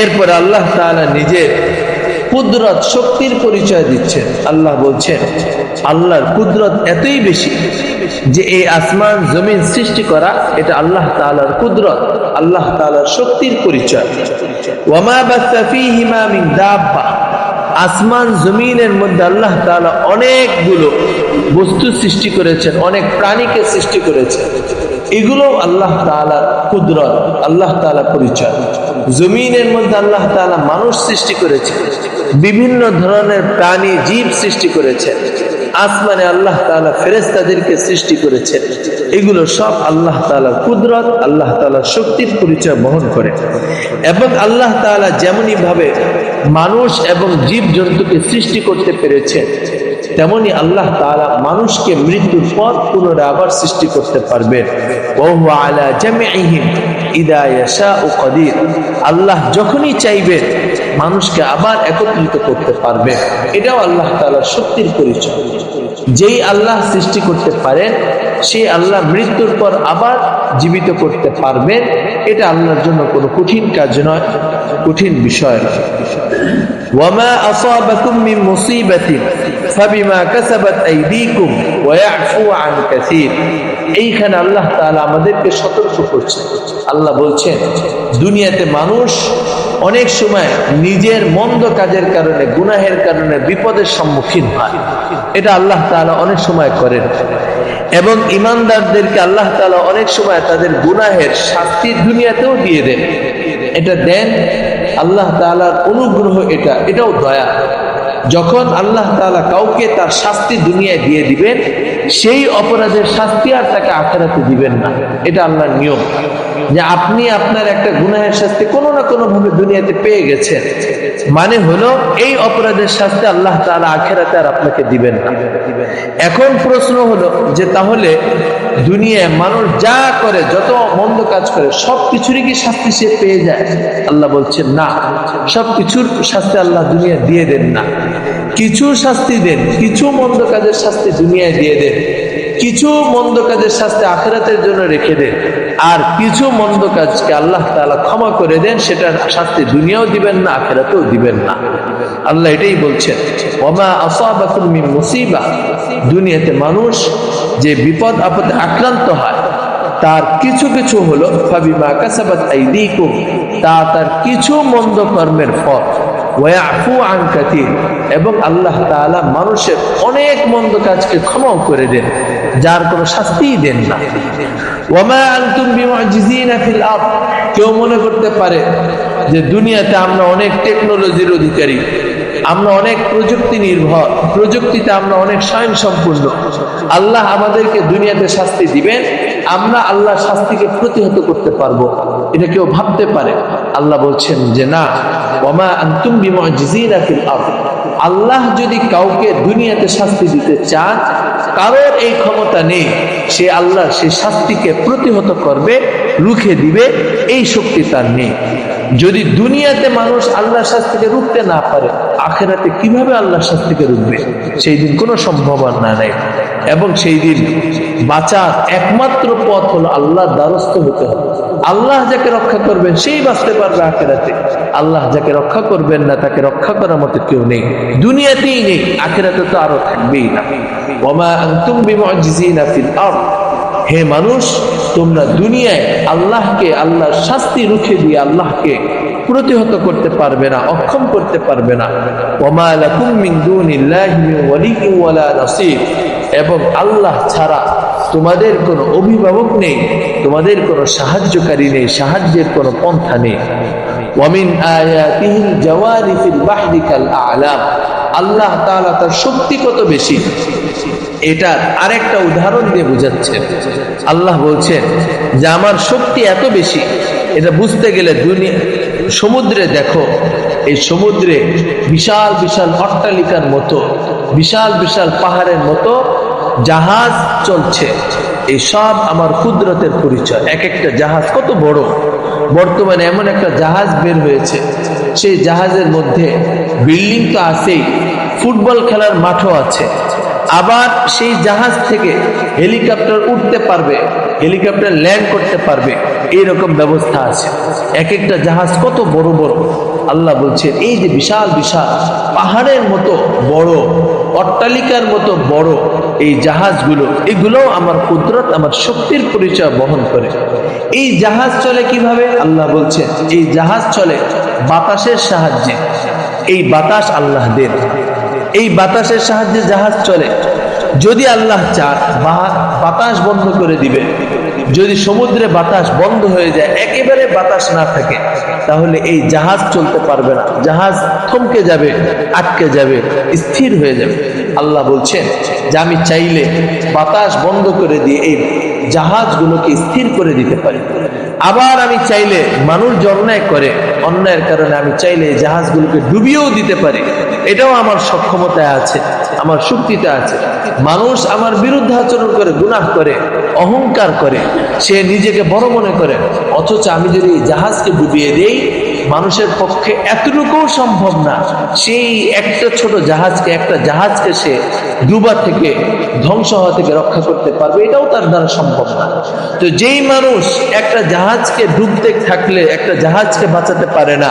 এরপর আল্লাহ নিজের কুদরত শক্তির পরিচয় দিচ্ছেন। আল্লাহ বলছেন, আল্লাহর কুদরত এতই বেশি যে এই আসমান জমিন সৃষ্টি করা, এটা আল্লাহ তালার কুদরত, আল্লাহ তালার শক্তির পরিচয়। আসমান জমিনের মধ্যে আল্লাহ তালা অনেকগুলো বস্তু সৃষ্টি করেছেন, অনেক প্রাণীকে সৃষ্টি করেছেন। এগুলো আল্লাহ তাআলার কুদরত, আল্লাহ তাআলা পরিচয়। জমিনের মধ্যে আল্লাহ তাআলা মানুষ সৃষ্টি করেছে, বিভিন্ন ধরনের প্রাণী, জীব সৃষ্টি করেছে, আসমানে আল্লাহ তাআলা ফেরেশতাদেরকে সৃষ্টি করেছে। এগুলো সব আল্লাহ তাআলার কুদরত, আল্লাহ তাআলার শক্তির পরিচয় বহন করে। এবং আল্লাহ তাআলা যেমনই ভাবে মানুষ এবং জীব জন্তুকে সৃষ্টি করতে পেরেছেন তেমনি আল্লাহ তাআলা মানুষকে মৃত্যুর পর পুনরায় আবার সৃষ্টি করতে পারবেন আল্লাহ যখনই চাইবেন মানুষকে আবার একত্রিত করতে পারবেন এটাও আল্লাহ তাআলার শক্তির পরিচয়। যেই আল্লাহ সৃষ্টি করতে পারেন, সেই আল্লাহ মৃত্যুর পর আবার জীবিত করতে পারবেন। এটা আল্লাহর জন্য কোনো কঠিন কাজ নয়। কঠিন বিষয়। এইখানে আল্লাহ আমাদেরকে সতর্ক করছে। আল্লাহ বলছেন, দুনিয়াতে মানুষ অনেক সময় নিজের মন্দ কাজের কারণে, গুনাহের কারণে বিপদের সম্মুখীন হয়। এটা আল্লাহ তাআলা অনেক সময় করেন। এবং ইমানদারদেরকে আল্লাহ তালা অনেক সময় তাদের গুনাহের শাস্তি দুনিয়াতেও দিয়ে দেন। এটা দেন আল্লাহ তাআলার অনুগ্রহ এটা, এটাও দয়া। যখন আল্লাহ তাআলা কাউকে তার শাস্তি দুনিয়ায় দিয়ে দিবেন, সেই অপরাধের শাস্তি আর তাকে আখেরাতে দিবেন না। এটা আল্লাহর নিয়ম। যে আপনি আপনার একটা গুনাহের শাস্তি কোনো না কোনো ভাবে দুনিয়াতে পেয়ে গেছেন। মানে হলো, এই অপরাধের শাস্তি আল্লাহ তাআলা আখেরাতে আর আপনাকে দিবেন না। এখন প্রশ্ন হলো যে তাহলে দুনিয়ায় মানুষ যা করে, যত মন্দ কাজ করে সব কিছুরই কি শাস্তি সে পেয়ে যায়? আল্লাহ বলছেন না সব কিছুর শাস্তি আল্লাহ দুনিয়া দিয়ে দেন না। কিছু শাস্তি দেন, কিছু মন্দ কাজের শাস্তি দুনিয়ায় দিয়ে দেন। কিছু মন্দ কাজের শাস্তি আখেরাতের জন্য রেখে দেন। আর কিছু মন্দ কাজকে আল্লাহ তাআলা ক্ষমা করে দেন, সেটার শাস্তি দুনিয়াও দিবেন না, আখেরাতেও দিবেন না। আল্লাহ এটাই বলছেন, ওমা আসাবাকুম মুসিবা। দুনিয়াতে মানুষ যে বিপদ আপদে আক্রান্ত হয়, তার কিছু কিছু হলো তা তার কিছু মন্দ কর্মের ফল এবং আল্লাহ মানুষের অনেক মন্দ কাজকে ক্ষমাও করে দেন। যার কোনো শাস্তিই দেন না। ফিল কেউ মনে করতে পারে যে দুনিয়াতে আমরা অনেক টেকনোলজির অধিকারী, আমরা অনেক প্রযুক্তি নির্ভর, প্রযুক্তিতে আমরা অনেক স্বয়ং সম্পূর্ণ আল্লাহ আমাদেরকে দুনিয়াতে শাস্তি দিবেন, আমরা আল্লাহ শাস্তিকে প্রতিহত করতে পারব। এটা কেউ ভাবতে পারে। আল্লাহ বলছেন যে না ওমা আন্তুম বিমুজিজিনা ফিল আরদ। আল্লাহ যদি কাউকে দুনিয়াতে শাস্তি দিতে চান কারোর এই ক্ষমতা নেই, সে আল্লাহ সে শাস্তিকে প্রতিহত করবে, রুখে দিবে, এই শক্তি তার নেই। যদি দুনিয়াতে মানুষ আল্লাহ শাস্তিকে রুখতে না পারে, আখেরাতে কীভাবে আল্লাহ শাস্তিকে রুখবে? সেই দিন কোনো সম্ভাবনা নেই। এবং সেই দিন বাঁচার একমাত্র পথ হলো আল্লাহ দ্বারস্থ হতে হবে। আল্লাহ যাকে রক্ষা করবেন, সেই বাঁচতে পারবে আখেরাতে। আল্লাহ যাকে রক্ষা করবেন না, তাকে রক্ষা করার মতো কেউ নেই। দুনিয়াতেই নেই, আখেরাতে তো আরও থাকবেই না। হে মানুষ, তোমরা দুনিয়ায় আল্লাহকে, আল্লাহর শাস্তি রুখে দিয়ে আল্লাহকে প্রতিহত করতে পারবে না, অক্ষম করতে পারবে না। এবং আল্লাহ ছাড়া তোমাদের কোনো অভিভাবক নেই, তোমাদের কোনো সাহায্যকারী নেই, সাহায্যের কোনো পন্থা নেই। আ'লাম। আল্লাহ তার শক্তি কত বেশি? আরেকটা উদাহরণ দিয়ে আল্লাহ বলছেন যে, আমার শক্তি এত বেশি, এটা বুঝতে গেলে দুনিয়া, সমুদ্রে দেখো, এই সমুদ্রে বিশাল বিশাল অট্টালিকার মতো, বিশাল বিশাল পাহাড়ের মতো জাহাজ চলছে। এই সব আমার কুদরতের পরিচয়। এক একটা জাহাজ কত বড়। বর্তমানে এমন একটা জাহাজ বের হয়েছে। সেই জাহাজের মধ্যে বিল্ডিং তো আছেই, ফুটবল খেলার মাঠও আছে। আবার সেই জাহাজ থেকে হেলিকপ্টার উঠতে পারবে, হেলিকপ্টার ল্যান্ড করতে পারবে। এইরকম ব্যবস্থা আছে। এক একটা জাহাজ কত বড় বড়। আল্লাহ বলছেন, এই যে বিশাল বিশাল, পাহাড়ের মতো বড়। অট্টালিকার মতো বড় এই জাহাজগুলো এগুলো আমার কুদরত, আমার শক্তির পরিচয় বহন করে। এই জাহাজ চলে কীভাবে? আল্লাহ বলছেন এই জাহাজ চলে বাতাসের সাহায্যে। এই বাতাস আল্লাহ দেন। এই বাতাসের সাহায্যে জাহাজ চলে। যদি আল্লাহ চান, বাতাস বন্ধ করে দিবে যদি সমুদ্রে বাতাস বন্ধ হয়ে যায়, একেবারে বাতাস না থাকে, তাহলে এই জাহাজ চলতে পারবে না। জাহাজ থমকে যাবে, আটকে যাবে, স্থির হয়ে যাবে। আল্লাহ বলছেন, যে আমি চাইলে বাতাস বন্ধ করে দিয়ে এই জাহাজগুলোকে স্থির করে দিতে পারি। আবার আমি চাইলে মানুষ অন্যায় করে, অন্যায়ের কারণে আমি চাইলে জাহাজগুলোকে ডুবিয়েও দিতে পারি। এটাও আমার সক্ষমতায় আছে, আমার শক্তিতে আছে। মানুষ আমার বিরুদ্ধে আচরণ করে, গুনাহ করে, অহংকার করে, সে নিজেকে বড় মনে করে, অথচ আমি যদি জাহাজকে ডুবিয়ে দেই মানুষের পক্ষে এতটুকুও সম্ভব না। সেই একটা ছোট জাহাজকে, একটা জাহাজকে সে ডুবা থেকে ধ্বংস হওয়া থেকে রক্ষা করতে পারবে, এটাও তার দ্বারা সম্ভব না। তো যেই মানুষ একটা জাহাজকে ডুবতে থাকলে, একটা জাহাজকে বাঁচাতে পারে না,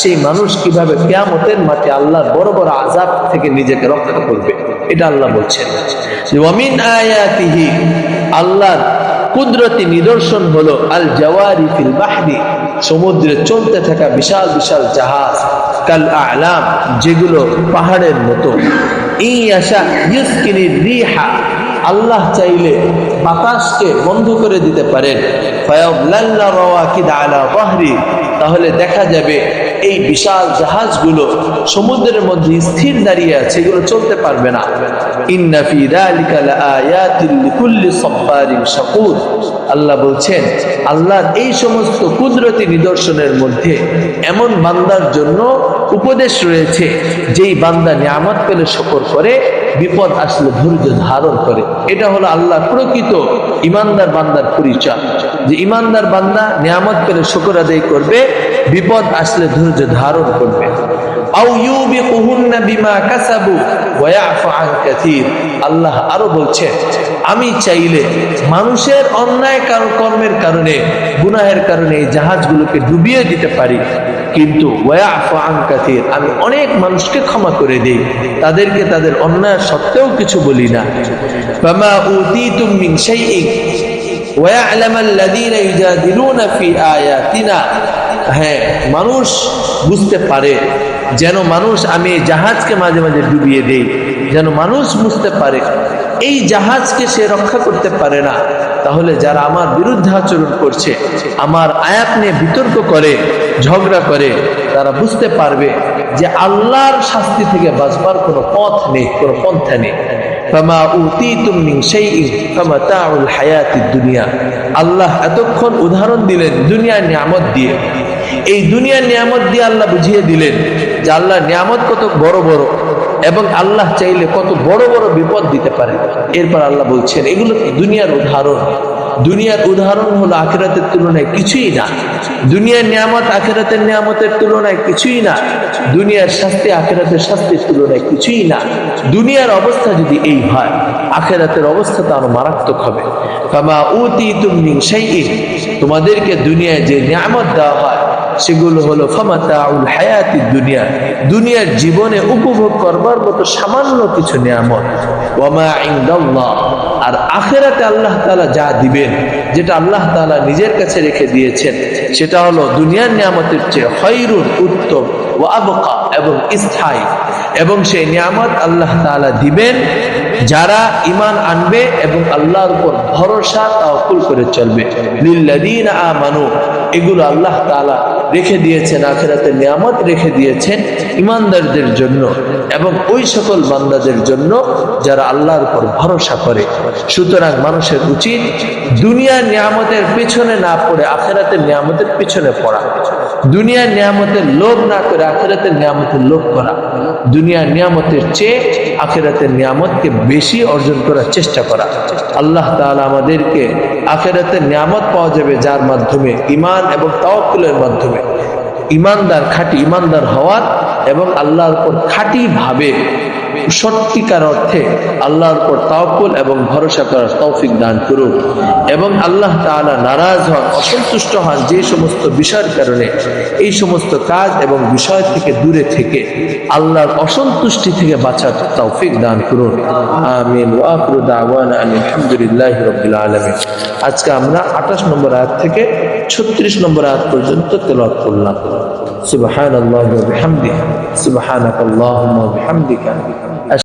সেই মানুষ কীভাবে কেয়ামতের মাঠে আল্লাহর বড় বড় আজাব থেকে নিজেকে রক্ষা করবে, এটা আল্লাহ বলছেন। আয়াতিহি, আল্লাহর কুদরতি নিদর্শন হলো আল জওয়ারি ফিল বাহরি সমুদ্রে চলতে থাকা বিশাল বিশাল জাহাজ, কাল আলাম, যেগুলো পাহাড়ের মতো। এই আশা ইউসকিনির রিহা আল্লাহ চাইলে বাতাসকে বন্ধ করে দিতে পারেন তাহলে দেখা যাবে এই বিশাল জাহাজগুলো সমুদ্রের মধ্যে স্থির দাঁড়িয়ে আছে, এগুলো চলতে পারবে না। আল্লাহ বলছেন, আল্লাহর এই সমস্ত কুদরতি নিদর্শনের মধ্যে এমন বান্দার জন্য উপদেশ রয়েছে, যেই বান্দা নিয়ামত পেলে শকর করে, বিপদ আসলে ধৈর্য ধারণ করে। এটা হলো আল্লাহ প্রকৃত ইমানদার বান্দার পরিচয়। যে ইমানদার বান্দা নিয়ামত পেলে শকর আদায় করবে, বিপদ আসলে ধৈর্য ধারণ করবে। আল্লাহ আরও বলছেন আমি চাইলে মানুষের অন্যায় কার- কর্মের কারণে, গুনাহের কারণে এই জাহাজগুলোকে ডুবিয়ে দিতে পারি। কিন্তু আমি অনেক মানুষকে ক্ষমা করে দিই। তাদেরকে তাদের অন্যায় সত্ত্বেও কিছু বলি না। হ্যাঁ মানুষ বুঝতে পারে, যেন মানুষ আমি জাহাজকে মাঝে মাঝে ডুবিয়ে দেই। যেন মানুষ বুঝতে পারে, এই জাহাজকে সে রক্ষা করতে পারে না। তাহলে যারা আমার বিরুদ্ধে আচরণ করছে, আমার আয়াত নিয়ে বিতর্ক করে, ঝগড়া করে, তারা বুঝতে পারবে যে আল্লাহর শাস্তি থেকে বাঁচবার কোনো পথ নেই, কোনো পন্থা নেই। আল্লাহ এতক্ষণ উদাহরণ দিলেন দুনিয়ার নিয়ামত দিয়ে। এই দুনিয়ার নিয়ামত দিয়ে আল্লাহ বুঝিয়ে দিলেন যে আল্লাহ নিয়ামত কত বড় বড়। এবং আল্লাহ চাইলে কত বড় বড় বিপদ দিতে পারে। এরপর আল্লাহ বলছেন, এগুলো দুনিয়ার উদাহরণ? দুনিয়ার উদাহরণ হলো আখেরাতের তুলনায় কিছুই না। দুনিয়ার নিয়ামত আখেরাতের নিয়ামতের তুলনায় কিছুই না। দুনিয়ার শাস্তি আখেরাতের শাস্তির তুলনায় কিছুই না। দুনিয়ার অবস্থা যদি এই হয়, আখেরাতের অবস্থা তো আরও মারাত্মক হবে। কামা উতি তুমি সেই তোমাদেরকে দুনিয়ায় যে নিয়ামত দেওয়া হয় সেগুলো হলো, ফামাতাউল হায়াতি দুনিয়া, দুনিয়ার জীবনে উপভোগ করবার মতো সামান্য কিছু নিয়ামত। আর আখেরাতে আল্লাহ তাআলা যা দিবেন, যেটা আল্লাহ তাআলা নিজের কাছে রেখে দিয়েছেন, সেটা হলো দুনিয়ার নিয়ামতের চেয়ে খৈরুন উত্তম ও আবকা এবং স্থায়ী। এবং সেই নিয়ামত আল্লাহ তাআলা দিবেন যারা ইমান আনবে এবং আল্লাহর উপর ভরসা তাওকুল করে চলবে। এগুলো আল্লাহ তাআলা রেখে দিয়েছেন, আখেরাতে নিয়ামত রেখে দিয়েছেন ইমানদারদের জন্য এবং ওই সকল বান্দাদের জন্য যারা আল্লাহর উপর ভরসা করে। সুতরাং মানুষের উচিত দুনিয়ার নিয়ামতের পেছনে না পড়ে আখেরাতের নিয়ামতের পেছনে পড়া। দুনিয়ার নিয়ামতের লোভ না করে আখেরাতের নিয়ামতের লোভ করা। দুনিয়ার নিয়ামতের চেয়ে আখেরাতের নিয়ামতকে বেশি অর্জন করার চেষ্টা করা। আল্লাহ তালা আমাদেরকে আখেরাতের নিয়ামত পাওয়া যাবে যার মাধ্যমে ইমান এবং তাওয়াক্কুলের মাধ্যমে। ইমানদার খাঁটি ইমানদার হওয়ার এবং আল্লাহর উপর খাঁটি ভাবে সত্যিকার অর্থে আল্লাহর উপর তাওকুল এবং ভরসা করার তৌফিক দান করুন এবং আল্লাহ তাআলা নারাজ হন, অসন্তুষ্ট হন যে সমস্ত বিষয়ের কারণে, এই সমস্ত কাজ এবং বিষয় থেকে দূরে থেকে আল্লাহর অসন্তুষ্টি থেকে বাঁচার তৌফিক দান করুন আমিন। আলহামদুলিল্লাহি রাব্বিল আলামিন। আজকে আমরা 28 নম্বর আয়াত থেকে 36 নম্বর আয়াত পর্যন্ত তেলাওয়াত করলাম। সুবহানাল্লাহি ওয়া বিহামদিহি। سبحانك اللهم وبحمدك.